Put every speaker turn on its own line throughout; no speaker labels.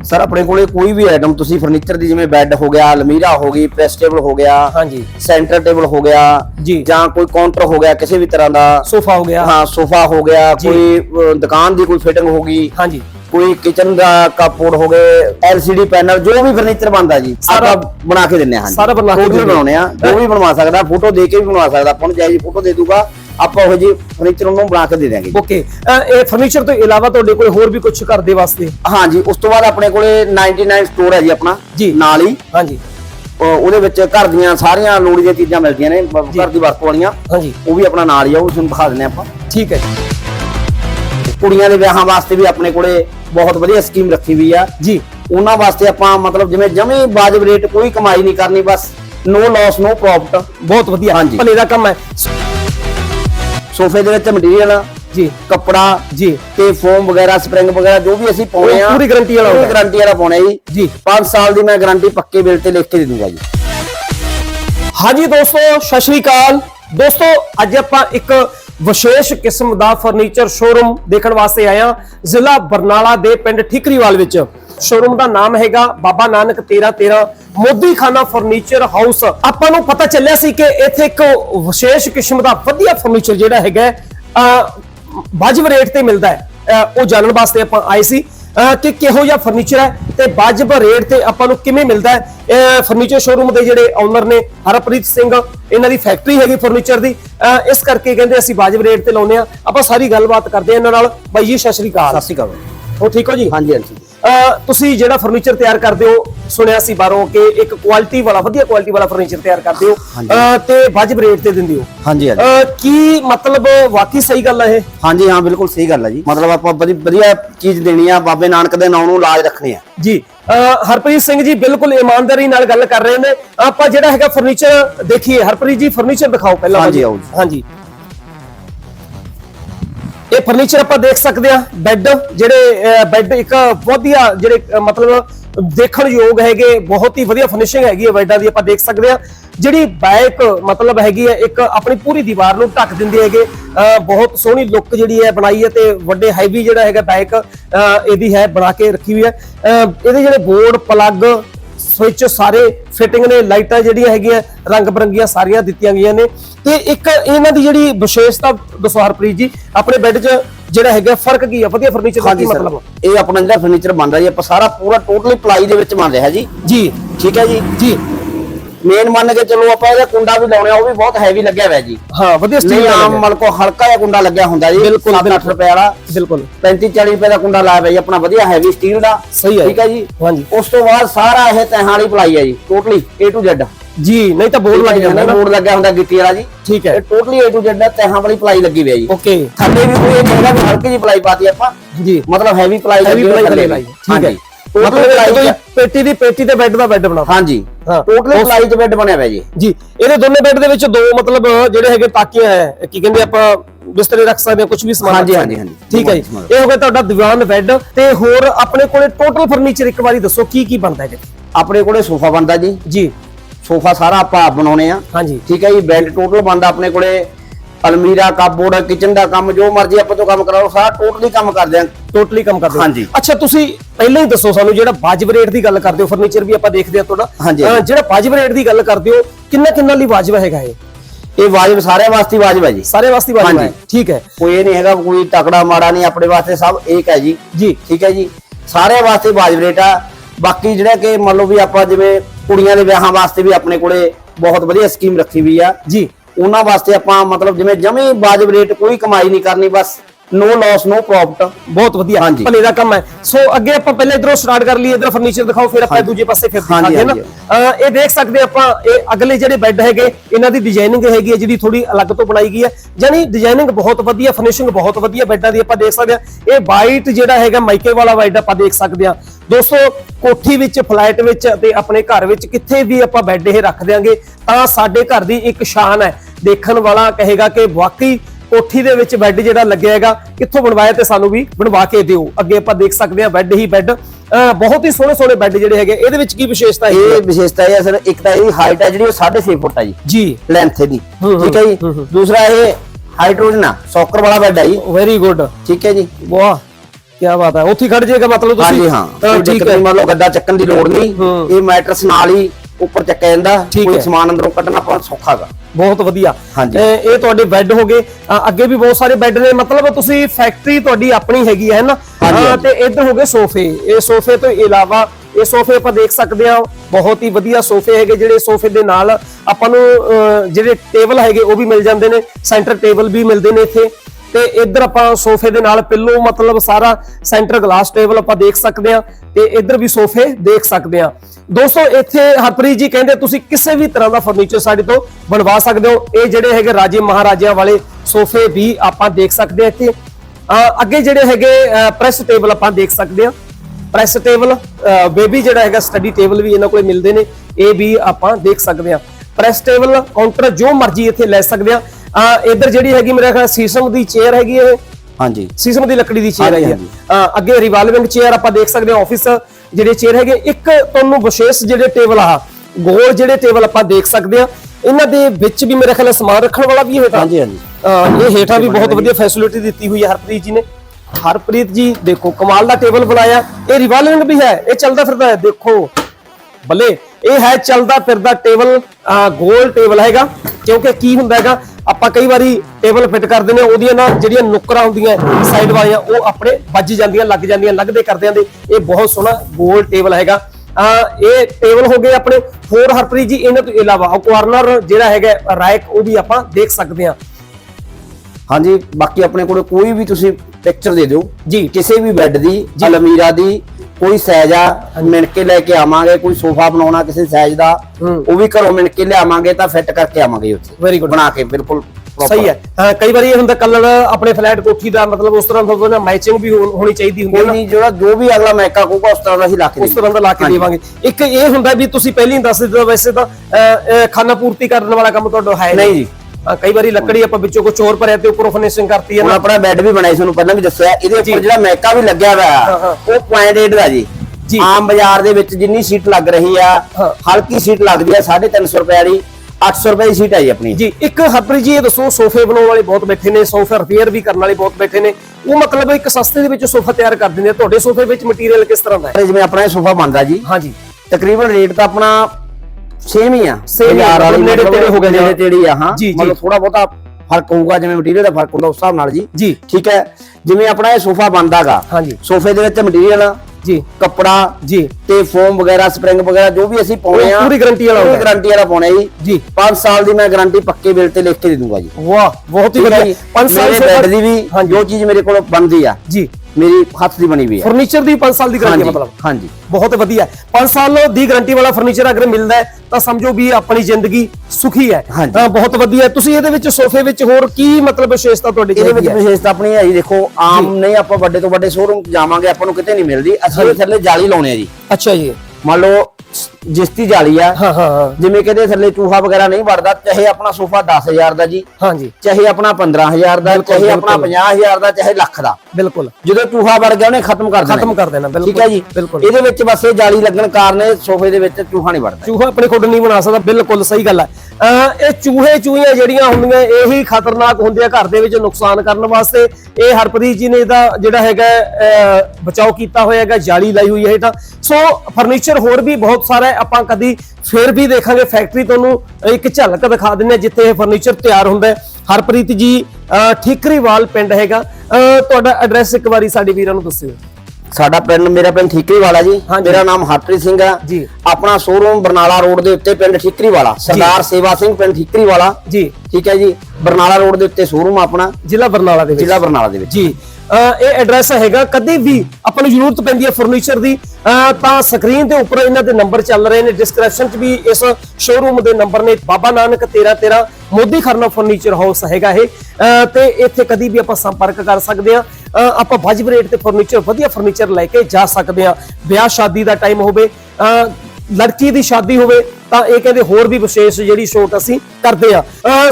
Sir ਆਪਣੇ ਕੋਲੇ ਕੋਈ ਵੀ ਆਈਟਮ ਤੁਸੀਂ ਫਰਨੀਚਰ ਦੀ ਜਿਵੇਂ ਬੈੱਡ ਹੋ ਗਿਆ ਅਲਮੀਰਾ ਹੋ ਗਈ ਪ੍ਰੈਸ ਟੇਬਲ ਹੋ ਗਿਆ
ਹਾਂਜੀ
ਸੈਂਟਰ ਟੇਬਲ ਹੋ ਗਿਆ
ਜੀ।
ਜਾਂ ਕੋਈ ਕਾਊਂਟਰ ਹੋ ਗਿਆ ਕਿਸੇ ਵੀ ਤਰ੍ਹਾਂ ਦਾ
ਸੋਫਾ ਹੋ ਗਿਆ
ਹਾਂ ਸੋਫਾ ਹੋ ਗਿਆ
ਜੀ।
ਕੋਈ ਅਹ, ਦੁਕਾਨ ਦੀ ਕੋਈ ਫਿਟਿੰਗ ਹੋ ਗਈ
ਹਾਂਜੀ
ਕੋਈ ਕਿਚਨ ਦਾ ਕੱਪਬੋਰਡ ਹੋ ਗਏ ਐਲਸੀਡੀ ਪੈਨਲ ਜੋ ਵੀ ਫਰਨੀਚਰ ਬਣਦਾ ਜੀ
ਸਾਰਾ-
ਆਪਾਂ ਬਣਾ ਕੇ ਦਿੰਨੇ ਹਾਂ
ਸਾਰਾ ਬਣਾ ਕੇ
Total
ਦਿੰਦੇ ਹੋ।
ਬਣਾਉਣੇ ਆ ਜੋ ਵੀ ਬਣਵਾ ਸਕਦਾ ਫੋਟੋ ਦੇ ਕੇ ਵੀ ਬਣਵਾ ਸਕਦਾ ਆਪਾਂ ਨੂੰ ਜਾਇਜ਼ ਫੋਟੋ ਦੇ ਦੂਗਾ ਆਪਾਂ ਉਹ ਜੀ ਫਰਨੀਚਰ ਉਹਨੂੰ ਬਣਾ ਕੇ ਦੇ ਦਿਆਂਗੇ।
ਓਕੇ ਇਹ ਫਰਨੀਚਰ ਤੋਂ ਇਲਾਵਾ ਤੁਹਾਡੇ ਕੋਲ ਹੋਰ ਵੀ ਕੁਝ ਘਰ ਦੇ ਵਾਸਤੇ?
ਹਾਂ ਜੀ ਉਸ ਤੋਂ ਬਾਅਦ ਆਪਣੇ ਕੋਲੇ 99 ਸਟੋਰ ਹੈ ਜੀ ਆਪਣਾ
ਜੀ।
ਨਾਲ ਹੀ।
ਹਾਂਜੀ।
ਉਹ- ਉਹਦੇ ਵਿੱਚ ਘਰ ਦੀਆਂ ਸਾਰੀਆਂ ਲੋੜੀ ਦੀਆਂ ਚੀਜ਼ਾਂ ਮਿਲਦੀਆਂ ਨੇ। ਘਰ ਦੀ ਵਰਤੋਂ ਵਾਲੀਆਂ।
ਹਾਂਜੀ।
ਉਹ ਵੀ ਆਪਣਾ ਨਾਲ ਹੀ ਆ ਉਹ ਤੁਹਾਨੂੰ ਦਿਖਾ ਦਿੰਨੇ ਆਪਾਂ।
ਠੀਕ ਹੈ ਜੀ।
ਕੁੜੀਆਂ ਦੇ ਵਿਆਹਾਂ ਵਾਸਤੇ ਵੀ ਆਪਣੇ ਕੋਲੇ ਬਹੁਤ ਵਧੀਆ ਸਕੀਮ ਰੱਖੀ ਹੋਈ ਆ।
ਜੀ।
ਉਹਨਾਂ ਵਾਸਤੇ ਆਪਾਂ ਮਤਲਬ ਜਿਵੇਂ ਜਮੇ ਵਾਜਬ ਰੇਟ ਕੋਈ ਕਮਾਈ ਨਹੀਂ ਕਰਨੀ ਬਸ ਨੋ ਲਾਸ ਨੋ ਪ੍ਰੋਫਿਟ
ਬਹੁਤ ਵਧੀਆ।
ਹਾਂਜੀ।
ਭਲੇ ਦਾ ਕੰਮ ਹੈ।
ਸੋਫੇ ਦੇ ਵਿੱਚ ਮਟੀਰੀਅਲ
ਜੀ।
ਕੱਪੜਾ
ਜੀ।
ਤੇ ਫੋਮ ਵਗੈਰਾ ਸਪਰਿੰਗ ਵਗੈਰਾ ਜੋ ਵੀ ਅਸੀਂ ਪਾਉਣੇ ਆ
ਪੂਰੀ guarantee ਵਾਲਾ ਹੈ।
ਗਾਰੰਟੀ ਵਾਲਾ ਪਾਉਣਾ ਜੀ।
ਜੀ।
5 ਸਾਲ ਦੀ ਮੈਂ ਗਾਰੰਟੀ ਪੱਕੇ ਬਿੱਲ ਤੇ ਲਿਖ ਕੇ ਦੇ ਦੂੰਗਾ ਜੀ।
ਹਾਂਜੀ ਦੋਸਤੋ ਸਤਿ ਸ਼੍ਰੀ ਅਕਾਲ। ਦੋਸਤੋ ਅੱਜ ਆਪਾਂ ਇੱਕ ਵਿਸ਼ੇਸ਼ ਕਿਸਮ ਦਾ ਫਰਨੀਚਰ ਸ਼ੋਰੂਮ ਦੇਖਣ ਵਾਸਤੇ ਆਏ ਹਾਂ ਜ਼ਿਲ੍ਹਾ ਬਰਨਾਲਾ ਦੇ ਪਿੰਡ ਠਿਕਰੀਵਾਲ ਵਿੱਚ। ਸ਼ੋਰੂਮ ਦਾ ਨਾਮ ਹੈਗਾ ਬਾਬਾ ਨਾਨਕ 1313 ਮੋਦੀ ਖਾਨਾ ਫਰਨੀਚਰ ਹਾਊਸ ਆਪਾਂ ਨੂੰ ਪਤਾ ਚੱਲਿਆ ਸੀ ਕਿ ਇੱਥੇ ਇੱਕ ਵਿਸ਼ੇਸ਼ ਕਿਸਮ ਦਾ ਵਧੀਆ ਫਰਨੀਚਰ ਜਿਹੜਾ ਹੈਗਾ ਵਾਜਬ ਰੇਟ ਤੇ ਮਿਲਦਾ ਹੈ। ਉਹ ਜਾਣਨ ਵਾਸਤੇ ਆਪਾਂ ਆਏ ਸੀ। ਕਿ ਕਿਹੋ ਜਿਹਾ ਫਰਨੀਚਰ ਹੈ ਤੇ ਵਾਜਬ ਰੇਟ ਤੇ ਆਪਾਂ ਨੂੰ ਕਿਵੇਂ ਮਿਲਦਾ ਹੈ। ਫਰਨੀਚਰ ਸ਼ੋਰੂਮ ਦੇ ਜਿਹੜੇ ਓਨਰ ਨੇ ਹਰਪ੍ਰੀਤ ਸਿੰਘ ਇਹਨਾਂ ਦੀ ਫੈਕਟਰੀ ਹੈਗੀ ਫਰਨੀਚਰ ਦੀ। ਇਸ ਕਰਕੇ ਕਹਿੰਦੇ ਅਸੀਂ ਵਾਜਬ ਰੇਟ ਤੇ ਲਾਉਨੇ ਆ ਆਪਾਂ ਸਾਰੀ ਗੱਲਬਾਤ ਕਰਦੇ ਹਾਂ ਇਹਨਾਂ ਨਾਲ। ਬਾਈ ਜੀ ਸਤਿ ਸ਼੍ਰੀ ਅਕਾਲ।
ਸਤਿ ਸ਼੍ਰੀ ਅਕਾਲ।
ਹੋ ਠੀਕ ਹੋ ਜੀ?
ਹਾਂਜੀ ਹਾਂਜੀ।
ਤੁਸੀਂ ਜਿਹੜਾ ਫਰਨੀਚਰ ਤਿਆਰ ਕਰਦੇ ਹੋ ਸੁਣਿਆ ਸੀ ਬਾਹਰੋਂ ਕਿ ਇੱਕ ਕੁਆਲਿਟੀ ਵਾਲਾ ਵਧੀਆ ਕੁਆਲਿਟੀ ਵਾਲਾ ਫਰਨੀਚਰ ਤਿਆਰ ਕਰਦੇ ਹੋ ਤੇ ਵਾਜਬ ਰੇਟ ਤੇ ਦਿੰਦੇ ਹੋ।
ਹਾਂਜੀ ਹਾਂਜੀ।
ਕੀ ਮਤਲਬ ਵਾਕਈ ਸਹੀ ਗੱਲ ਹੈ ਇਹ?
ਹਾਂਜੀ ਹਾਂ ਬਿਲਕੁਲ ਸਹੀ ਗੱਲ ਹੈ ਜੀ। ਮਤਲਬ ਆਪਾਂ ਵਧੀ- ਵਧੀਆ ਚੀਜ਼ ਦੇਣੀ ਆ ਬਾਬੇ ਨਾਨਕ ਦੇ ਨਾਮ ਨੂੰ ਲਾਜ ਰੱਖਣੇ ਆ।
ਜੀ ਹਰਪ੍ਰੀਤ ਸਿੰਘ ਜੀ ਬਿਲਕੁਲ ਇਮਾਨਦਾਰੀ ਨਾਲ ਗੱਲ ਕਰ ਰਹੇ ਨੇ। ਆਪਾਂ ਜਿਹੜਾ ਹੈਗਾ ਫਰਨੀਚਰ ਦੇਖੀਏ ਹਰਪ੍ਰੀਤ ਜੀ ਫਰਨੀਚਰ ਦਿਖਾਓ ਪਹਿਲਾਂ
ਹਾਂਜੀ। ਆਓ ਜੀ।
ਹਾਂਜੀ। ਇਹ ਫਰਨੀਚਰ ਆਪਾਂ ਦੇਖ ਸਕਦੇ ਆ ਬੈੱਡ ਜਿਹੜੇ ਬੈੱਡ ਇੱਕ ਵਧੀਆ ਜਿਹੜੇ ਮਤਲਬ ਦੇਖਣ ਯੋਗ ਹੈਗੇ, ਬਹੁਤ ਹੀ ਵਧੀਆ ਫਿਨਿਸ਼ਿੰਗ ਹੈਗੀ ਹੈ ਬੈੱਡਾਂ ਦੀ ਆਪਾਂ ਦੇਖ ਸਕਦੇ ਆ ਜਿਹੜੀ ਬੈਕ ਮਤਲਬ ਹੈਗੀ ਹੈ, ਇੱਕ ਆਪਣੀ ਪੂਰੀ ਦੀਵਾਰ ਨੂੰ ਢੱਕ ਦਿੰਦੀ ਹੈਗੇ। ਬਹੁਤ ਸੋਹਣੀ ਲੁੱਕ ਜਿਹੜੀ ਹੈ ਬਣਾਈ ਹੈ ਤੇ ਵੱਡੇ ਹੈਵੀ ਜਿਹੜਾ ਹੈਗਾ ਬੈਕ ਇਹਦੀ ਹੈ, ਬਣਾ ਕੇ ਰੱਖੀ ਹੋਈ ਹੈ। ਇਹਦੇ ਜਿਹੜੇ ਬੋਰਡ ਪਲੱਗ ਸਵਿਚ ਸਾਰੇ ਫਿਟਿੰਗ ਨੇ ਲਾਈਟਾਂ ਜਿਹੜੀਆਂ ਹੈਗੀਆਂ ਰੰਗ ਬਰੰਗੀਆਂ ਸਾਰੀਆਂ ਦਿੱਤੀਆਂ ਗਈਆਂ ਨੇ। ਤੇ ਇੱਕ ਇਹਨਾਂ ਦੀ ਜਿਹੜੀ ਵਿਸ਼ੇਸ਼ਤਾ ਦੱਸੋ ਹਰਪ੍ਰੀਤ ਜੀ ਆਪਣੇ ਬੈੱਡ 'ਚ ਜਿਹੜਾ ਹੈਗਾ ਫ਼ਰਕ ਕੀ ਆ? ਵਧੀਆ ਫਰਨੀਚਰ ਦਾ ਕੀ ਮਤਲਬ
ਇਹ ਆਪਣਾ ਜਿਹੜਾ ਫਰਨੀਚਰ ਬਣਦਾ ਜੀ ਆਪਾਂ ਸਾਰਾ ਪੂਰਾ ਟੋਟਲੀ ਪਲਾਈ ਦੇ ਵਿੱਚ ਬਣ ਰਿਹਾ ਜੀ।
ਜੀ।
ਠੀਕ ਹੈ ਜੀ?
ਜੀ।
ਮੇਨ ਮੰਨ ਕੇ ਚੱਲੋ ਆਪਾਂ ਇਹਦਾ ਕੁੰਡਾ ਵੀ ਲਾਉਣੇ ਉਹ ਵੀ ਬਹੁਤ ਹੈਵੀ ਲੱਗਿਆ ਹੋਇਆ ਜੀ।
ਹਾਂ ਵਧੀਆ ਸਟੀਲ
ਨਹੀਂ
ਦਾ
ਆਮ
ਲੱਗਿਆ।
ਮਨ ਕੋ ਹਲਕਾ ਜਿਹਾ ਕੁੰਡਾ ਲੱਗਿਆ ਹੁੰਦਾ ਜੀ
ਬਿਲਕੁਲ,
7-8
ਬਿਲਕੁਲ।
ਰੁਪਏ ਵਾਲਾ।
ਬਿਲਕੁਲ।
35 40 ਰੁਪਏ ਦਾ ਕੁੰਡਾ ਲਾਇਆ ਹੋਇਆ ਜੀ ਆਪਣਾ ਵਧੀਆ ਹੈਵੀ ਸਟੀਲ ਦਾ।
ਸਹੀ ਹੈ।
ਠੀਕ ਹੈ ਜੀ।
ਹਾਂਜੀ।
ਉਸ ਤੋਂ ਬਾਅਦ ਸਾਰਾ ਇਹ ਤਹਾਂ ਵਾਲੀ ਪਲਾਈ ਹੈ ਜੀ ਟੋਟਲੀ A to Z
ਜੀ ਨਹੀਂ ਤਾਂ ਬੋਰਡ ਲੱਗ ਜਾਂਦਾ ਨਾ।
ਬੋਰਡ ਲੱਗਿਆ ਹੁੰਦਾ ਗਿੱਟੀ ਵਾਲਾ ਜੀ।
ਠੀਕ ਹੈ।
ਇਹ ਟੋਟਲੀ A to Z ਹੈ ਤਹਾਂ ਵਾਲੀ ਪਲਾਈ ਲੱਗੀ ਹੋਈ ਹੈ ਜੀ।
ਓਕੇ।
ਥੱਲੇ ਵੀ ਕੋਈ ਇਹ ਨਹੀਂ ਹੈਗਾ ਵੀ ਹਲਕੀ ਜੀ ਪਲਾਈ ਪਾਤੀ ਆਪਾਂ।
ਜੀ।
ਮਤਲਬ ਹੈਵੀ ਪਲਾਈ
ਪਲਾਈ
ਥੱਲੇ ਵੀ।
ਠੀਕ ਹੈ।
ਹਾਂਜੀ। ਟੋਟਲੀ
ਮਤਲਬ
ਪਲਾਈ
ਤੁਸੀਂ
ਚ-
ਪੇਟੀ ਦੀ ਪੇਟੀ ਤੇ ਬੈੱਡ ਦਾ ਬੈੱਡ ਬਣਾ।
ਹਾਂਜੀ।
ਹਾਂ।
ਟੋਟਲੀ ਪਲਾਈ ਚ ਬੈੱਡ ਬਣਿਆ ਹੋਇਆ ਜੀ।
ਜੀ ਇਹਦੇ ਦੋਨੇ ਬੈੱਡ ਦੇ ਵਿੱਚ ਦੋ ਮਤਲਬ ਜਿਹੜੇ ਹੈਗੇ ਤਾਕੀਆਂ ਹੈ ਕੀ ਕਹਿੰਦੇ ਆਪਾਂ ਬਿਸਤਰੇ ਰੱਖ ਸਕਦੇ ਹਾਂ ਕੁਝ ਵੀ ਸਮਾਨ
ਹਾਂਜੀ, ਹਾਂਜੀ।
ਠੀਕ ਹੈ ਜੀ। ਇਹ ਹੋ ਗਿਆ ਤੁਹਾਡਾ ਦੀਵਾਨ ਬੈੱਡ ਤੇ ਹੋਰ ਆਪਣੇ ਕੋਲੇ ਟੋਟਲ ਫਰਨੀਚਰ ਇੱਕ ਵਾਰੀ ਦੱਸੋ ਕੀ ਕੀ ਬਣਦਾ ਹੈ ਜੀ?
ਆਪਣੇ ਕੋਲੇ ਸੋਫਾ ਬਣਦਾ ਜੀ।
ਜੀ।
ਸੋਫਾ ਸਾਰਾ ਆਪਾਂ ਆਪ ਬਣਾਉਣੇ ਆ।
ਹਾਂਜੀ।
ਠੀਕ ਹੈ ਜੀ ਬੈੱਡ ਟੋਟਲ ਬਣਦਾ ਆਪਣੇ ਕੋਲੇ। ਅਲਮੀਰਾ ਕੱਪਬੋਰਡ ਕਿਚਨ ਦਾ ਕੰਮ ਜੋ ਮਰਜ਼ੀ ਆਪਾਂ ਤੋਂ ਕੰਮ ਕਰਾਓ ਸਾਰਾ ਟੋਟਲੀ ਕੰਮ ਕਰਦੇ ਆ।
ਟੋਟਲੀ ਕੰਮ ਕਰਦੇ ਹੋ।
ਹਾਂਜੀ।
ਅੱਛਾ ਤੁਸੀਂ ਪਹਿਲਾਂ ਹੀ ਦੱਸੋ ਸਾਨੂੰ ਜਿਹੜਾ ਵਾਜਬ ਰੇਟ ਦੀ ਗੱਲ ਕਰਦੇ ਹੋ ਫਰਨੀਚਰ ਵੀ ਆਪਾਂ ਦੇਖਦੇ ਆ ਤੁਹਾਡਾ।
ਹਾਂਜੀ,
ਅਹ,
ਹਾਂਜੀ।
ਜਿਹੜਾ ਵਾਜਬ ਰੇਟ ਦੀ ਗੱਲ ਕਰਦੇ ਹੋ ਕਿੰਨਾ ਕਿੰਨਾ ਲਈ ਵਾਜਬ ਹੈਗਾ ਇਹ?
ਇਹ ਵਾਜਬ ਸਾਰਿਆਂ ਵਾਸਤੇ ਹੀ ਵਾਜਬ ਹੈ ਜੀ।
ਸਾਰੇ ਵਾਸਤੇ ਵਾਜਬ ਹੈ।
ਹਾਂਜੀ।
ਠੀਕ ਹੈ।
ਕੋਈ ਇਹ ਨਹੀਂ ਹੈਗਾ ਕੋਈ ਤਕੜਾ ਮਾੜਾ ਨਹੀਂ ਆਪਣੇ ਵਾਸਤੇ ਸਭ ਇੱਕ ਹੈ ਜੀ।
ਜੀ।
ਠੀਕ ਹੈ ਜੀ। ਸਾਰਿਆਂ ਵਾਸਤੇ ਵਾਜਬ ਰੇਟ ਆ। ਬਾਕੀ ਜਿਹੜਾ ਕਿ ਮੰਨ ਲਓ ਵੀ ਆਪਾਂ ਜਿਵੇਂ ਕੁੜੀਆਂ ਦੇ ਵਿਆਹਾਂ ਵਾਸਤੇ ਵੀ ਆਪਣੇ ਕੋਲੇ ਬਹੁਤ ਵਧੀਆ ਸਕੀਮ ਰੱਖੀ ਹੋਈ ਆ।
ਜੀ।
ਉਹਨਾਂ ਵਾਸਤੇ ਆਪਾਂ ਮਤਲਬ ਜਿਵੇਂ ਜਮੇ ਵਾਜਬ ਰੇਟ ਕੋਈ ਕਮਾਈ ਨਹੀਂ ਕਰਨੀ ਬਸ ਨੋ ਲਾਸ ਨੋ ਪ੍ਰੋਫਿਟ
ਬਹੁਤ ਵਧੀਆ।
ਹਾਂਜੀ।
ਭਲੇ ਦਾ ਕੰਮ ਹੈ। ਸੋ ਅੱਗੇ ਆਪਾਂ ਪਹਿਲਾਂ ਇਧਰੋਂ ਸਟਾਰਟ ਕਰ ਲਈਏ ਇਧਰ ਫਰਨੀਚਰ ਦਿਖਾਓ ਫਿਰ ਆਪਾਂ। ਦੂਜੇ ਪਾਸੇ ਫਿਰ ਦਿਖਾਂਗੇ ਨਾ? ਇਹ ਦੇਖ ਸਕਦੇ ਆਪਾਂ ਇਹ ਅਗਲੇ ਜਿਹੜੇ ਬੈੱਡ ਹੈਗੇ ਇਹਨਾਂ ਦੀ ਡਿਜ਼ਾਈਨਿੰਗ ਹੈਗੀ ਹੈ ਜਿਹੜੀ ਥੋੜੀ ਅਲੱਗ ਤੋਂ ਬਣਾਈ ਗਈ ਹੈ। ਯਾਨੀ ਡਿਜ਼ਾਈਨਿੰਗ ਬਹੁਤ ਵਧੀਆ ਫਿਨਿਸ਼ਿੰਗ ਬਹੁਤ ਵਧੀਆ ਬੈੱਡਾਂ ਦੀ ਆਪਾਂ ਦੇਖ ਸਕਦੇ ਹਾਂ। ਇਹ ਵਾਈਟ ਜਿਹੜਾ ਹੈਗਾ ਮਾਈਕੇ ਵਾਲਾ ਵਾਈਟ ਆਪਾਂ ਦੇਖ ਸਕਦੇ ਹਾਂ। ਦੋਸਤੋ ਕੋਠੀ ਵਿੱਚ ਫਲੈਟ ਵਿੱਚ ਤੇ ਆਪਣੇ ਘਰ ਵਿੱਚ ਕਿੱਥੇ ਵੀ ਆਪਾਂ ਬੈੱਡ ਇਹ ਰੱਖ ਦਿਆਂਗੇ ਤਾਂ ਸਾਡੇ ਘਰ ਦੀ ਇੱਕ ਸ਼ਾਨ ਹੈ। ਦੇਖਣ ਵਾਲਾ ਕਹੇਗਾ ਕਿ ਵਾਕਈ ਕੋਠੀ ਦੇ ਵਿੱਚ ਬੈੱਡ ਜਿਹੜਾ ਲੱਗਿਆ ਹੈਗਾ ਕਿੱਥੋਂ ਬਣਵਾਇਆ ਤੇ ਸਾਨੂੰ ਵੀ ਬਣਵਾ ਕੇ ਦਿਓ। ਅੱਗੇ ਆਪਾਂ ਦੇਖ ਸਕਦੇ ਹਾਂ ਬੈੱਡ ਹੀ ਬੈੱਡ। ਬਹੁਤ ਹੀ ਸੋਹਣੇ ਸੋਹਣੇ ਬੈੱਡ ਜਿਹੜੇ ਹੈਗੇ ਇਹਦੇ ਵਿੱਚ ਕੀ ਵਿਸ਼ੇਸ਼ਤਾ ਹੈ
ਇਹ ਵਿਸ਼ੇਸ਼ਤਾ ਹੈ ਸਰ ਇੱਕ ਤਾਂ ਇਹਦੀ ਹਾਈਟ ਹੈ ਜਿਹੜੀ ਉਹ 6.5 ਫੁੱਟ ਹੈ ਜੀ।
ਜੀ।
ਲੈਂਥ ਦੀ।
ਹੂੰ, ਹੂੰ,
ਠੀਕ ਹੈ ਜੀ। ਦੂਸਰਾ ਇਹ ਹਾਈਡਰੋਜਨ ਆ ਸੌਕਰ ਵਾਲਾ ਬੈੱਡ ਹੈ ਜੀ।
ਵੈਰੀ ਗੁੱਡ
ਠੀਕ ਹੈ ਜੀ?
ਵਾਹ ਕੀ ਬਾਤ ਹੈ ਉੱਥੇ ਖੜ ਜਾਏਗਾ ਮਤਲਬ ਤੁਸੀਂ?
ਹਾਂਜੀ ਹਾਂ।
ਠੀਕ ਹੈ।
ਲਓ ਗੱਦਾ ਚੱਕਣ ਦੀ ਲੋੜ ਨਹੀਂ। ਇਹ ਮੈਟਰਸ ਨਾਲ ਹੀ ਉੱਪਰ ਚੱਕਿਆ ਜਾਂਦਾ
ਠੀਕ
ਕੋਈ
ਹੈ।
ਸਮਾਨ ਅੰਦਰੋਂ ਕੱਢਣਾ ਆਪਾਂ ਸੌਖਾ ਗਾ
ਬਹੁਤ ਵਧੀਆ।
ਹਾਂਜੀ।
ਇਹ ਇਹ ਤੁਹਾਡੇ ਬੈੱਡ ਹੋ ਗਏ। ਅ, ਅੱਗੇ ਵੀ ਬਹੁਤ ਸਾਰੇ ਬੈੱਡ ਨੇ। ਮਤਲਬ ਤੁਸੀਂ ਫੈਕਟਰੀ ਤੁਹਾਡੀ ਆਪਣੀ ਹੈਗੀ ਹੈ ਨਾ?
ਹਾਂਜੀ,
ਅ। ਤੇ ਇੱਧਰ ਹੋ ਗਏ ਸੋਫੇ। ਇਹ ਸੋਫੇ ਤੋਂ ਇਲਾਵਾ ਇਹ ਸੋਫੇ ਆਪਾਂ ਦੇਖ ਸਕਦੇ ਹਾਂ। ਬਹੁਤ ਹੀ ਵਧੀਆ ਸੋਫੇ ਹੈਗੇ ਜਿਹੜੇ ਸੋਫੇ ਦੇ ਨਾਲ ਆਪਾਂ ਨੂੰ ਅ, ਜਿਹੜੇ ਟੇਬਲ ਹੈਗੇ ਉਹ ਵੀ ਮਿਲ ਜਾਂਦੇ ਨੇ। ਸੈਂਟਰ ਟੇਬਲ ਵੀ ਮਿਲਦੇ ਨੇ ਇੱਥੇ। ਤੇ ਇੱਧਰ ਆਪਾਂ ਸੋਫੇ ਦੇ ਨਾਲ ਪਿੱਲੋ ਮਤਲਬ ਸਾਰਾ ਸੈਂਟਰ ਗਲਾਸ ਟੇਬਲ ਆਪਾਂ ਦੇਖ ਸਕਦੇ ਹਾਂ ਤੇ ਇੱਧਰ ਵੀ ਸੋਫੇ ਦੇਖ ਸਕਦੇ ਹਾਂ। ਦੋਸਤੋ, ਇੱਥੇ ਹਰਪ੍ਰੀਤ ਜੀ ਕਹਿੰਦੇ, ਤੁਸੀਂ ਕਿਸੇ ਵੀ ਤਰ੍ਹਾਂ ਦਾ ਫਰਨੀਚਰ ਸਾਡੇ ਤੋਂ ਬਣਵਾ ਸਕਦੇ ਹੋ। ਇਹ ਜਿਹੜੇ ਹੈਗੇ ਰਾਜੇ ਮਹਾਰਾਜਿਆਂ ਵਾਲੇ ਸੋਫੇ ਵੀ ਆਪਾਂ ਦੇਖ ਸਕਦੇ ਹਾਂ ਇੱਥੇ। ਅਹ ਅੱਗੇ ਜਿਹੜੇ ਹੈਗੇ ਪ੍ਰੈਸ ਟੇਬਲ ਆਪਾਂ ਦੇਖ ਸਕਦੇ ਹਾਂ। ਪ੍ਰੈਸ ਟੇਬਲ ਬੇਬੀ ਜਿਹੜਾ ਹੈਗਾ ਸਟੱਡੀ ਟੇਬਲ ਵੀ ਇਹਨਾਂ ਕੋਲੇ ਮਿਲਦੇ ਨੇ, ਇਹ ਵੀ ਆਪਾਂ ਦੇਖ ਸਕਦੇ ਹਾਂ। ਪ੍ਰੈਸ ਟੇਬਲ ਕਾਊਂਟਰ ਜੋ ਮਰਜ਼ੀ ਇੱਥੇ ਲੈ ਸਕਦੇ ਆ ਅਹ ਇੱਧਰ ਜਿਹੜੀ ਹੈਗੀ ਮੇਰੇ ਖਿਆਲ ਸੀਸਮ ਦੀ ਚੇਅਰ ਹੈਗੀ ਇਹ।
ਹਾਂਜੀ।
ਸੀਸਮ ਦੀ ਲੱਕੜੀ ਦੀ ਚੇਅਰ ਹੈਗੀ ਆ। ਅੱਗੇ ਰਿਵਾਲਵਿੰਗ ਚੇਅਰ ਆਪਾਂ ਦੇਖ ਸਕਦੇ ਹਾਂ ਆਫਿਸ ਜਿਹੜੇ ਚੇਅਰ ਹੈਗੇ ਇੱਕ ਤੁਹਾਨੂੰ ਵਿਸ਼ੇਸ਼ ਜਿਹੜੇ ਟੇਬਲ ਆ ਗੋਲ ਜਿਹੜੇ ਟੇਬਲ ਆਪਾਂ ਦੇਖ ਸਕਦੇ ਆ ਇਹਨਾਂ ਦੇ ਵਿੱਚ ਵੀ ਮੇਰੇ ਖਿਆਲ ਸਮਾਨ ਰੱਖਣ ਵਾਲਾ ਵੀ ਹੇਠਾਂ।
ਹਾਂਜੀ, ਹਾਂਜੀ।
ਇਹ ਹੇਠਾਂ ਵੀ ਬਹੁਤ ਵਧੀਆ ਫੈਸਿਲਿਟੀ ਦਿੱਤੀ ਹੋਈ ਹੈ ਹਰਪ੍ਰੀਤ ਜੀ ਨੇ। ਹਰਪ੍ਰੀਤ ਜੀ ਦੇਖੋ ਕਮਾਲ ਦਾ ਟੇਬਲ ਬਣਾਇਆ। ਇਹ ਰਿਵਾਲਵਿੰਗ ਵੀ ਹੈ ਇਹ ਚੱਲਦਾ ਫਿਰਦਾ ਹੈ ਦੇਖੋ। ਬੱਲੇ ਇਹ ਹੈ ਚੱਲਦਾ ਫਿਰਦਾ ਟੇਬਲ ਗੋਲ ਟੇਬਲ ਹੈਗਾ। ਕਿਉਂਕਿ ਕੀ ਹੁੰਦਾ ਹੈਗਾ ਆਪਾਂ ਕਈ ਵਾਰੀ ਟੇਬਲ ਫਿੱਟ ਕਰਦੇ ਨੇ ਉਹਦੀਆਂ ਨਾ ਜਿਹੜੀਆਂ ਨੁੱਕਰਾਂ ਹੁੰਦੀਆਂ ਸਾਈਡ ਵਾਲੀਆਂ ਉਹ ਆਪਣੇ ਵੱਜ ਜਾਂਦੀਆਂ ਲੱਗ ਜਾਂਦੀਆਂ ਲੱਗਦੇ ਕਰਦਿਆਂ ਦੇ। ਇਹ ਬਹੁਤ ਸੋਹਣਾ ਗੋਲ ਟੇਬਲ ਹੈਗਾ। ਆ ਇਹ ਟੇਬਲ ਹੋ ਗਏ ਆਪਣੇ। ਹੋਰ ਹਰਪ੍ਰੀਤ ਜੀ ਇਹਨਾਂ ਤੋਂ ਇਲਾਵਾ ਉਹ ਕਾਰਨਰ ਜਿਹੜਾ ਹੈਗਾ ਰੈਕ ਉਹ ਵੀ ਆਪਾਂ ਦੇਖ ਸਕਦੇ ਹਾਂ।
ਹਾਂਜੀ ਬਾਕੀ ਆਪਣੇ ਕੋਲ ਕੋਈ ਵੀ ਤੁਸੀਂ ਪਿਕਚਰ ਦੇ ਦਿਓ।
ਜੀ।
ਕਿਸੇ ਵੀ ਬੈੱਡ ਦੀ ਅਲਮੀਰਾ ਦੀ ਕੋਈ ਸਾਈਜ਼ ਆ ਮਿਣ ਕੇ ਲੈ ਕੇ ਆਵਾਂਗੇ ਕੋਈ ਸੋਫਾ ਬਣਾਉਣਾ ਕਿਸੇ ਸਾਈਜ਼ ਦਾ
ਹੂੰ।
ਉਹ ਵੀ ਘਰੋਂ ਮਿਣ ਕੇ ਲਿਆਵਾਂਗੇ ਤਾਂ ਫਿੱਟ ਕਰਕੇ ਆਵਾਂਗੇ ਉੱਥੇ
Very good.
ਬਣਾ ਕੇ ਬਿਲਕੁਲ।
ਸਹੀ ਹੈ ਹਾਂ, ਕਈ ਵਾਰੀ ਇਹ ਹੁੰਦਾ ਕਲਰ ਆਪਣੇ ਫਲੈਟ ਕੋਠੀ ਦਾ ਮਤਲਬ ਉਸ ਤਰ੍ਹਾਂ ਦਾ ਨਾ ਮੈਚਿੰਗ ਵੀ ਹੋ- ਹੋਣੀ ਚਾਹੀਦੀ ਹੁੰਦੀ ਹੈ
ਕੋਈ ਨਹੀਂ ਜਿਹੜਾ ਜੋ ਵੀ ਅਗਲਾ ਮੈਕਾ ਕਹੂਗਾ ਉਸ ਤਰ੍ਹਾਂ ਦਾ ਅਸੀਂ ਲਾ ਕੇ
ਉਸ ਤਰ੍ਹਾਂ ਦਾ ਲਾ ਕੇ। ਦੇਵਾਂਗੇ ਇੱਕ ਇਹ ਹੁੰਦਾ ਵੀ ਤੁਸੀਂ ਪਹਿਲਾਂ ਹੀ ਦੱਸ ਦਿੱਤਾ ਵੈਸੇ ਤਾਂ ਖਾਨਾ ਪੂਰਤੀ ਕਰਨ ਵਾਲਾ ਕੰਮ ਤੁਹਾਡਾ ਹੈ
ਨਹੀਂ ਜੀ।
ਹਾਂ, ਕਈ ਵਾਰੀ ਲੱਕੜੀ ਆਪਾਂ ਵਿੱਚੋਂ ਕੁਝ ਹੋਰ ਭਰਿਆ ਤੇ ਉੱਪਰੋਂ ਫਿਨਿਸ਼ਿੰਗ ਕਰਤੀ ਹੈ
ਹੁਣ
ਨਾ
ਆਪਣਾ ਬੈੱਡ ਵੀ ਬਣਾਈ ਤੁਹਾਨੂੰ ਪਹਿਲਾਂ ਵੀ ਦੱਸਿਆ ਇਹਦੇ। ਉੱਪਰ ਜਿਹੜਾ ਮੈਕਾ ਵੀ ਲੱਗਿਆ ਹੋਇਆ। ਉਹ ਪੁਆਇੰਟ 8 ਦਾ ਜੀ
ਜੀ।
ਆਮ ਬਾਜ਼ਾਰ ਦੇ ਵਿੱਚ ਜਿੰਨੀ ਸੀਟ ਲੱਗ ਰਹੀ ਆ। ਹਲਕੀ ਸੀਟ ਲੱਗਦੀ ਆ 350 ਰੁਪਏ ਵਾਲੀ 800 ਰੁਪਏ ਦੀ ਸੀਟ ਜੀ ਆਪਣੀ
ਜੀ ਇੱਕ ਹਰਪ੍ਰੀਤ ਜੀ ਇਹ ਦੱਸੋ ਸੋਫੇ ਬਣਾਉਣ ਵਾਲੇ ਬਹੁਤ ਬੈਠੇ ਨੇ ਸੋਫਾ ਰਿਪੇਅਰ ਵੀ ਕਰਨ ਵਾਲੇ ਬਹੁਤ ਬੈਠੇ ਨੇ ਉਹ ਮਤਲਬ ਇੱਕ ਸਸਤੇ ਦੇ ਵਿੱਚ ਸੋਫਾ ਤਿਆਰ ਕਰ ਦਿੰਦੇ ਆ ਤੁਹਾਡੇ ਸੋਫੇ ਵਿੱਚ ਮਟੀਰੀਅਲ ਕਿਸ ਤਰ੍ਹਾਂ ਦਾ ਹੈ
ਜਿਵੇਂ ਆਪਣਾ ਇਹ ਸੋਫਾ ਬਣਦਾ ਜੀ
ਹਾਂਜੀ
ਤਕਰੀਬਨ ਰੇਟ ਤਾਂ ਆਪਣਾ ਸੇਮ ਹੀ ਆ
ਆ,
ਬਾਜ਼ਾਰ ਵਾਲੀ
ਨੇੜੇ ਤੇੜੇ ਹੋ ਗਏ
ਨੇੜੇ ਤੇੜੇ ਆ ਹਾਂ। ਮਤਲਬ ਥੋੜਾ ਬਹੁਤਾ ਫ਼ਰਕ ਹੋਊਗਾ ਜਿਵੇਂ ਮਟੀਰੀਅਲ ਦਾ ਫ਼ਰਕ ਹੁੰਦਾ ਉਸ ਹਿਸਾਬ ਨਾਲ ਜੀ।
ਜੀ।
ਠੀਕ ਹੈ? ਜਿਵੇਂ ਆਪਣਾ ਇਹ ਸੋਫਾ ਬਣਦਾਗਾ।
ਹਾਂਜੀ।
ਸੋਫੇ ਦੇ ਵਿੱਚ ਮਟੀਰੀਅਲ
ਜੀ।
ਕੱਪੜਾ
ਜੀ।
ਤੇ ਫੋਮ ਵਗੈਰਾ ਸਪਰਿੰਗ ਵਗੈਰਾ ਜੋ ਵੀ ਅਸੀਂ ਪਾਉਣੇ ਆ
ਪੂਰੀ guarantee ਵਾਲਾ
ਪੂਰੀ। ਗਾਰੰਟੀ ਵਾਲਾ ਪਾਉਣਾ ਜੀ।
ਜੀ।
5 ਸਾਲ ਦੀ ਮੈਂ ਗਾਰੰਟੀ ਪੱਕੇ ਬਿੱਲ ਤੇ ਲਿਖ ਕੇ ਦੇ ਦੂੰਗਾ ਜੀ।
ਵਾਹ ਬਹੁਤ ਹੀ ਵਧੀਆ।
ਜੀ।
5 ਸਾਲ
ਬੈੱਡ ਦੀ ਵੀ ਜੋ ਚੀਜ਼ ਮੇਰੇ ਕੋਲ ਬਣਦੀ ਆ।
ਜੀ।
ਮੇਰੀ ਹੱਥ ਦੀ ਬਣੀ ਵੀ ਆ
ਫਰਨੀਚਰ ਦੀ 5 ਸਾਲ ਦੀ ਗਾਰੰਟੀ
ਹਾਂਜੀ
ਮਤਲਬ।
ਹਾਂਜੀ।
ਬਹੁਤ ਵਧੀਆ 5 ਸਾਲ ਦੀ ਗਾਰੰਟੀ ਵਾਲਾ ਫਰਨੀਚਰ ਅਗਰ ਮਿਲਦਾ ਹੈ ਤਾਂ ਸਮਝੋ ਵੀ ਆਪਣੀ ਜ਼ਿੰਦਗੀ ਸੁਖੀ ਹੈ।
ਹਾਂਜੀ।
ਤਾਂ ਬਹੁਤ ਵਧੀਆ ਤੁਸੀਂ ਇਹਦੇ ਵਿੱਚ ਸੋਫੇ ਵਿੱਚ ਹੋਰ ਕੀ ਮਤਲਬ ਵਿਸ਼ੇਸ਼ਤਾ ਤੁਹਾਡੀ
ਇਹਦੇ ਵਿੱਚ
ਚਾਹੀਦੀ ਹੈ?
ਵਿਸ਼ੇਸ਼ਤਾ ਆਪਣੀ ਹੈ ਜੀ ਦੇਖੋ ਆਮ ਨਹੀਂ ਆਪਾਂ ਵੱਡੇ ਤੋਂ ਵੱਡੇ ਸ਼ੋਰੂਮ ਜਾਵਾਂਗੇ ਆਪਾਂ ਨੂੰ ਕਿਤੇ ਨਹੀਂ ਮਿਲਦੀ। ਅਸੀਂ ਇਹਦੇ ਥੱਲੇ ਜਾਲੀ ਲਾਉਣੇ ਆ ਜੀ।
ਅੱਛਾ ਜੀ।
ਮੰਨ ਲਓ ਜਿਸਤੀ ਜਾਲੀ ਆ।
ਹਾਂ ਹਾਂ ਹਾਂ।
ਜਿਵੇਂ ਕਿ ਇਹਦੇ ਥੱਲੇ ਚੂਹਾ ਵਗੈਰਾ ਨਹੀਂ ਵੜਦਾ ਚਾਹੇ ਆਪਣਾ ਸੋਫਾ 10000 ਦਾ ਜੀ
ਹਾਂਜੀ।
ਚਾਹੇ ਆਪਣਾ 15000 ਦਾ
ਬਿਲਕੁਲ,
ਚਾਹੇ ਆਪਣਾ
ਬਿਲਕੁਲ।
50000 ਦਾ ਚਾਹੇ ਲੱਖ ਦਾ।
ਬਿਲਕੁਲ।
ਜਦੋਂ ਚੂਹਾ ਵੜ ਗਿਆ ਉਹਨੇ ਖਤਮ ਕਰ ਦੇਣਾ।
ਖਤਮ। ਕਰ ਦੇਣਾ, ਬਿਲਕੁਲ,
ਠੀਕ ਹੈ ਜੀ?
ਬਿਲਕੁਲ।
ਇਹਦੇ ਵਿੱਚ ਬਸ ਇਹ ਜਾਲੀ ਲੱਗਣ ਕਾਰਨ ਇਹ ਸੋਫੇ ਦੇ ਵਿੱਚ ਚੂਹਾ ਨਹੀਂ ਵੜਦਾ।
ਚੂਹਾ ਆਪਣੇ ਖੁੱਡ ਨਹੀਂ ਬਣਾ ਸਕਦਾ ਬਿਲਕੁਲ ਸਹੀ ਗੱਲ ਹੈ ਅਹ ਇਹ ਚੂਹੇ ਚੂਹੀਆਂ ਜਿਹੜੀਆਂ ਹੁੰਦੀਆਂ ਇਹੀ ਖਤਰਨਾਕ ਹੁੰਦੀਆਂ ਘਰ ਦੇ ਵਿੱਚ ਨੁਕਸਾਨ ਕਰਨ ਵਾਸਤੇ। ਇਹ ਹਰਪ੍ਰੀਤ ਜੀ ਨੇ ਇਹਦਾ ਜਿਹੜਾ ਹੈਗਾ ਅਹ, ਬਚਾਓ ਕੀਤਾ ਹੋਇਆ ਹੈਗਾ ਜਾਲੀ ਲਾਈ ਹੋਈ ਹੈ ਤਾਂ ਸੋ ਫਰਨੀਚਰ ਹੋਰ ਵੀ ਬਹੁਤ ਸਾਰਾ ਹੈ ਆਪਾਂ ਕਦੀ ਫੇਰ ਵੀ ਦੇਖਾਂਗੇ ਫੈਕਟਰੀ ਤੁਹਾਨੂੰ ਇੱਕ ਝਲਕ ਦਿਖਾ ਦਿੰਦੇ ਹਾਂ ਜਿੱਥੇ ਇਹ ਫਰਨੀਚਰ ਤਿਆਰ ਹੁੰਦਾ ਹੈ। ਹਰਪ੍ਰੀਤ ਜੀ ਠੀਕਰੀਵਾਲ ਪਿੰਡ ਹੈਗਾ। ਤੁਹਾਡਾ ਐਡਰੈਸ ਇੱਕ ਵਾਰੀ ਸਾਡੇ ਵੀਰਾਂ ਨੂੰ ਦੱਸਿਓ।
ਸਾਡਾ ਪਿੰਡ ਮੇਰਾ ਪਿੰਡ ਠੀਕਰੀ ਵਾਲਾ ਜੀ। ਮੇਰਾ ਨਾਮ ਹਰਪ੍ਰੀਤ ਸਿੰਘ ਆ
ਜੀ।
ਆਪਣਾ ਸ਼ੋਰੂਮ ਬਰਨਾਲਾ ਰੋਡ ਦੇ ਉੱਤੇ ਪਿੰਡ ਠੀਕਰੀ ਵਾਲਾ ਸਰਦਾਰ ਸੇਵਾ ਸਿੰਘ ਪਿੰਡ ਠੀਕਰੀ ਵਾਲਾ
ਜੀ।
ਠੀਕ ਹੈ ਜੀ। ਬਰਨਾਲਾ ਰੋਡ ਦੇ ਉੱਤੇ ਸ਼ੋਰੂਮ ਆਪਣਾ।
ਜ਼ਿਲ੍ਹਾ ਬਰਨਾਲਾ ਦੇ ਵਿੱਚ।
ਜ਼ਿਲ੍ਹਾ ਬਰਨਾਲਾ ਦੇ ਵਿੱਚ।
ਜੀ। ਇਹ ਐਡਰੈਸ ਹੈਗਾ ਕਦੇ ਵੀ ਆਪਾਂ ਨੂੰ ਜ਼ਰੂਰਤ ਪੈਂਦੀ ਹੈ ਫਰਨੀਚਰ ਦੀ ਤਾਂ ਸਕਰੀਨ ਦੇ ਉੱਪਰ ਇਹਨਾਂ ਦੇ ਨੰਬਰ ਚੱਲ ਰਹੇ ਨੇ। ਡਿਸਕ੍ਰਿਪਸ਼ਨ 'ਚ ਵੀ ਇਸ ਸ਼ੋਰੂਮ ਦੇ ਨੰਬਰ ਨੇ। ਬਾਬਾ ਨਾਨਕ 1313 ਮੋਦੀ ਖਰਨਾ ਫਰਨੀਚਰ ਹਾਊਸ ਹੈਗਾ ਇਹ। ਤੇ ਇੱਥੇ ਕਦੀ ਵੀ ਆਪਾਂ ਸੰਪਰਕ ਕਰ ਸਕਦੇ ਆ ਆਪਾਂ ਵਾਜਬ ਰੇਟ ਤੇ ਫਰਨੀਚਰ ਵਧੀਆ ਫਰਨੀਚਰ ਲੈ ਕੇ ਜਾ ਸਕਦੇ ਆ ਵਿਆਹ ਸ਼ਾਦੀ ਦਾ ਟਾਈਮ ਹੋਵੇ ਲੜਕੀ ਦੀ ਸ਼ਾਦੀ ਹੋਵੇ, ਤਾਂ ਇਹ ਕਹਿੰਦੇ ਹੋਰ ਵੀ ਵਿਸ਼ੇਸ਼ ਜਿਹੜੀ ਛੋਟ ਅਸੀਂ ਕਰਦੇ ਆ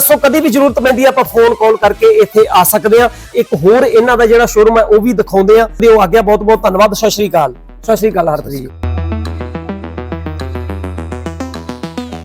ਸੋ ਕਦੀ ਵੀ ਜ਼ਰੂਰਤ ਪੈਂਦੀ ਆ, ਆਪਾਂ ਫੋਨ ਕਾਲ ਕਰਕੇ ਇੱਥੇ ਆ ਸਕਦੇ ਆ ਇੱਕ ਹੋਰ ਇਹਨਾਂ ਦਾ ਜਿਹੜਾ ਸ਼ੋਰੂਮ ਹੈ, ਉਹ ਵੀ ਦਿਖਾਉਂਦੇ ਆ ਤੇ ਉਹ ਆ ਗਿਆ ਬਹੁਤ ਬਹੁਤ ਧੰਨਵਾਦ, ਸਤਿ ਸ਼੍ਰੀ ਅਕਾਲ। ਸਤਿ ਸ਼੍ਰੀ ਅਕਾਲ ਹਰਪ੍ਰੀਤ ਜੀ।